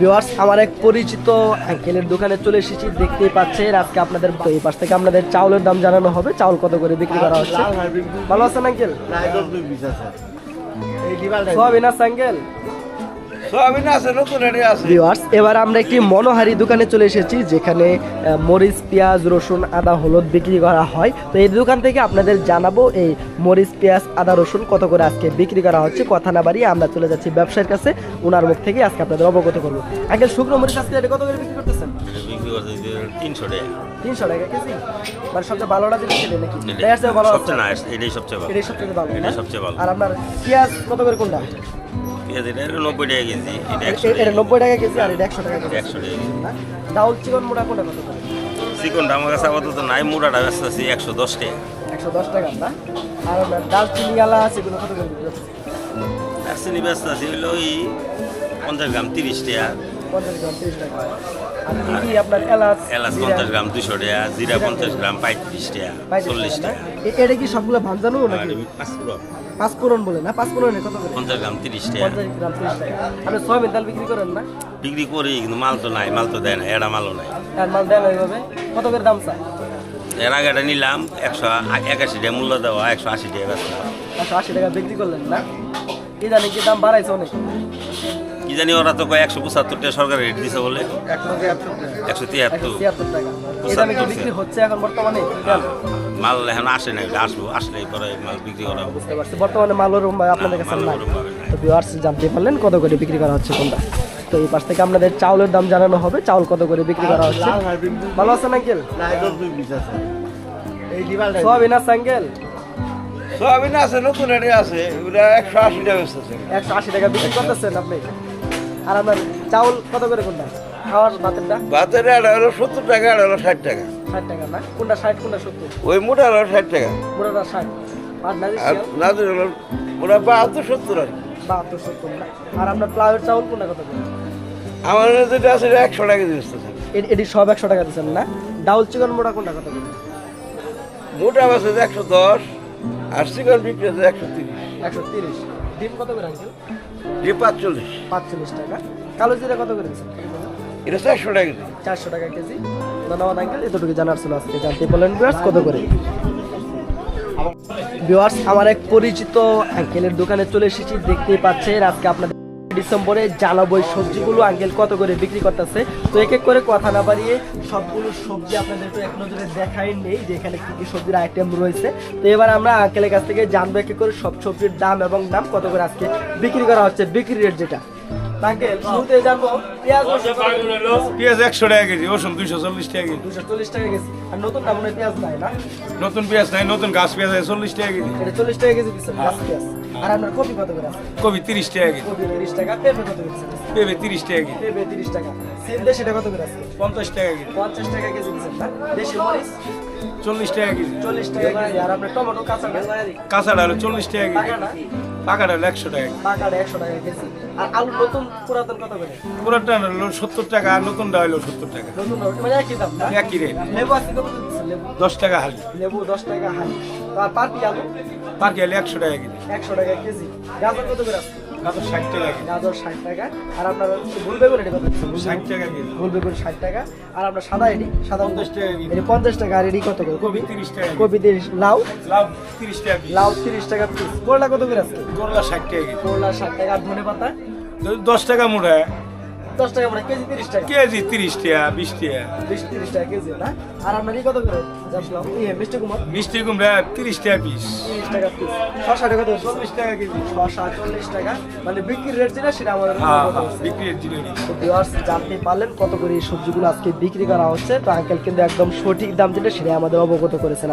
Viewers আমার এক পরিচিত আঙ্কেলের দোকানে চলে এসেছি। দেখতেই পাচ্ছেন আজকে আপনাদের এই পাশ থেকে আপনাদের চাউলের দাম জানানো হবে চাউল কত করে বিক্রি করা হচ্ছে। ভালো আছেন আঙ্কেল? সব আছে আঙ্কেল? ভিউয়ার্স এবার আমরা একটি মনোহারি দোকানে চলে এসেছি যেখানে মরিচ পেঁয়াজ রসুন আদা হলুদ বিক্রি করা হয়। তো এই দোকান থেকে আপনাদের জানাব এই মরিচ পেঁয়াজ আদা রসুন কত করে আজকে বিক্রি করা হচ্ছে কথা না বাড়িয়ে আমরা চলে যাচ্ছি ব্যবসায়ীর কাছে। ওনার মুখ থেকে আজকে আপনাদের অবগত করব। আঙ্কেল শুকনো মরিচ আজকে কত করে বিক্রি করতেছেন? তিনশো টাকা। তিনশো টাকা কেজি? মানে সবচেয়ে ভালোটা নাকি? এটাই আছে ভালো আছে? সবচেয়ে না এটাই সবচেয়ে ভালো। এটাই সবচেয়ে ভালো এটাই সবচেয়ে ভালো। আর আপনার পেঁয়াজ কত করে কোনটা? এটা হলো নব্বই টাকা কেজি এটা নব্বই টাকা কেজি। আর এটা একশো টাকা কেজি। একশো টাকা কেজি। না? ডাউল চিকন মোটা কোনটা কত চিকনটা আমার কাছে আপাতত নাই মোড়াটা ব্যস্ত আছি একশো দশ টাকা। একশো দশ টাকা না? আর আছে এগুলো কত করে ব্যস্ত আছি ওই পঞ্চাশ গ্রাম তিরিশ টাকা। পঞ্চাশ গ্রাম তিরিশ টাকা। আর কি কি আপনার এলাচ এলাচ পঞ্চাশ গ্রাম দুশো টাকা। জিরা পঞ্চাশ গ্রাম পঁয়ত্রিশ টাকা চল্লিশ টাকা। এটা কি সবগুলো নাকি? কিলো, বলে না? পাঁচ কত করে? পঞ্চাশ গ্রাম তিরিশ টাকা। পঞ্চাশ গ্রাম তিরিশ টাকা। আপনি সয়াবিন তেল বিক্রি করেন না? বিক্রি করি কিন্তু মাল তো নাই মাল তো দেয় না এরা মালও নাই। আর মাল দেন ওইভাবে? কত করে দাম চায় এর আগে এটা নিলাম একশো একাশি টাকা মূল্য দেওয়া একশো আশি টাকা একশো আশি টাকা বিক্রি করলেন না? জানি কি দাম বাড়াইছে অনেক? কি জানি ওরা তো কয় একশো পঁচাত্তর টাকা সরকার রেট দিছে বলে। একশো তিয়াত্তর। বিক্রি হচ্ছে এখন বর্তমানে? মাল এখন আসে না আসব আসলে পরে মাল বিক্রি করা হবে। বুঝতে পারছি। বর্তমানে মালের আপনাদের কাছে নাই। তো ভিউয়ার্স জানতে পারলেন কত করে বিক্রি করা হচ্ছে কোনটা। তো এই পাশ থেকে আপনাদের চাউলের দাম জানানো হবে চাউল কত করে বিক্রি করা হচ্ছে। ভালো আছেন আঙ্কেল সোয়াবিন আছে আঙ্কেল? সোয়াবিন আছে নতুন রেডি আছে। ওটা একশো আশি টাকা একশো আশি টাকা বিক্রি করতেছেন আপনি? আর আপনার চাউল কত করে কোনটা? খাওয়ার ভাতেরটা ভাতের হলো সত্তর টাকা হলো ষাট টাকা। ষাট টাকা না? কোনটা ষাট কোনটা সত্তর? ওই মোটা হলো ষাট টাকা। পুরোটা ষাট। আর নাজির হলো বাহাত্তর সত্তর আর। বাহাত্তর সত্তর না? আর আপনার প্লাউয়ের চাউল কোনটা কত করে? আমার যেটা আছে একশো টাকা দিয়ে এটি সব একশো টাকা দিচ্ছেন না? ডাউল চিকন মোটা কোনটা কত করে? মোটা আছে একশো দশ আর চিকন বিক্রি আছে একশো তিরিশ। একশো তিরিশ। ডিম কত করে আনছেন? ডিম পাঁচচল্লিশ। পাঁচচল্লিশ টাকা। কালো জিরা কত করে দিচ্ছেন? এটা চারশো টাকা দিয়ে চারশো টাকা কেজি। ধন্যবাদ আঙ্কেল এতটুকু জানার ছিল আজকে জানতে। বিয়ার্স কত করে? আমার এক পরিচিত আঙ্কেলের দোকানে চলে এসেছি। দেখতেই পাচ্ছেন আজকে আপনাদের ডিসেম্বরে এই সবজিগুলো আঙ্কেল কত করে বিক্রি করতেছে? তো এক এক করে কথা না বাড়িয়ে সবগুলো সবজি আপনাদের তো এক নজরে দেখাই নেই যে এখানে কী কী সবজির আইটেম রয়েছে। তো এবার আমরা আঙ্কেলের কাছ থেকে জানব এক এক করে সব সবজির দাম এবং দাম কত করে আজকে বিক্রি করা হচ্ছে, বিক্রি রেট যেটা। পেঁয়াজ একশো টাকা কেজি রসুন দুইশো চল্লিশ টাকা কেজি। দুশো চল্লিশ টাকা কেজি। আর নতুন না মনে পেঁয়াজ নাই না? নতুন পেঁয়াজ নাই নতুন গাছ পেঁয়াজ আছে চল্লিশ টাকা কেজি। এটা চল্লিশ টাকা কেজি দিচ্ছেন গাছ পেঁয়াজ। আর আপনার কপি কত করে আছে? কবি তিরিশ টাকা কেজি। কপি তিরিশ টাকা পেঁপে কত করে পেঁপে তিরিশ টাকা কেজি। পেঁপে তিরিশ টাকা। সিমলে সেটা কত করে আছে? পঞ্চাশ টাকা কেজি। পঞ্চাশ টাকা কেজি দিচ্ছেন না? দেশি মরিচ? চল্লিশ টাকা কেজি। চল্লিশ টাকা কেজি। আর আপনার টমেটো কাঁচা হলো চল্লিশ টাকা কেজি। না? পাকাটা হলো একশো টাকা। একশো কেজি। আর আলু নতুন পুরাতন কত করে? পুরাটা হলো সত্তর টাকা আর নতুনটা হলো সত্তর টাকা। নতুন মানে একই দাম একই রেট লেবু আছে দশ টাকা হালি। লেবু দশ টাকা হালি। আর পাতি আলু পাতি আলু একশো টাকা কেজি। একশো টাকা কেজি। গাজর কত করে গাজর ষাট টাকা গাজর ষাট টাকা। আর আপনার ভুল বেগুন এটি কত ষাট টাকা কেজি। ভুল বেগুন ষাট টাকা। আর আপনার সাদা এটি সাদা পঞ্চাশ টাকা এটি পঞ্চাশ টাকা। আর এটি কত করে? কবি তিরিশ টাকা কবি তিরিশ। লাউ? লাউ তিরিশ টাকা লাউ তিরিশ টাকা পিস করলা কত করে আছে? করলা ষাট টাকা করলা ষাট টাকা। আর ধনে পাতা? দশ টাকা মুঠায় টাকা কেজি 30 টাকা। টাকা কত করে? মিষ্টি কুমড়া। টাকা পিস কত মানে বিক্রি রেট সেটা আমাদের পারলেন কত করে সবজিগুলো আজকে বিক্রি করা হচ্ছে তো আঙ্কেল কিন্তু একদম সঠিক দাম যেটা সেটা আমাদের অবগত করেছেন